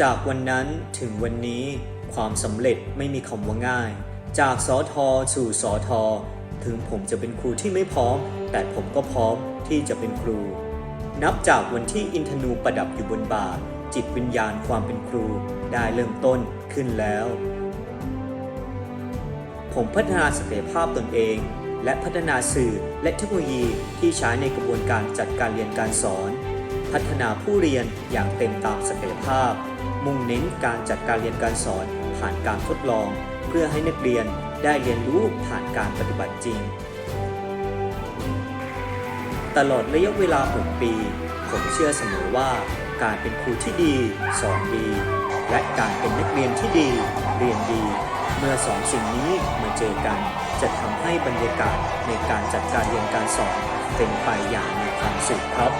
จากวันนั้นถึงวันนี้ความสำเร็จไม่มีคำว่าง่าย จากสอทอสู่สอทอถึงผมจะเป็นครูที่ไม่พร้อม แต่ผมก็พร้อมที่จะเป็นครู นับจากวันที่อินทนูประดับอยู่บนบ่าจิตวิญญาณความเป็นครูได้เริ่มต้นขึ้นแล้ว ผมพัฒนาศักยภาพตนเอง และพัฒนาสื่อและเทคโนโลยีที่ใช้ในกระบวนการจัดการเรียนการสอน พัฒนาผู้เรียนอย่างเต็มตามศักยภาพ มุ่งเน้นการจัดการเรียนการสอนผ่านการทดลอง เพื่อให้นักเรียนได้เรียนรู้ผ่านการปฏิบัติจริง ตลอดระยะเวลา 6 ปี ผมเชื่อเสมอว่า การเป็นครูที่ดี สอนดี และการเป็นนักเรียนที่ดี เรียนดี เมื่อสองสิ่งนี้มาเจอกัน จะทำให้บรรยากาศในการจัดการเรียนการสอนเป็นไปอย่างมีความสุขครับ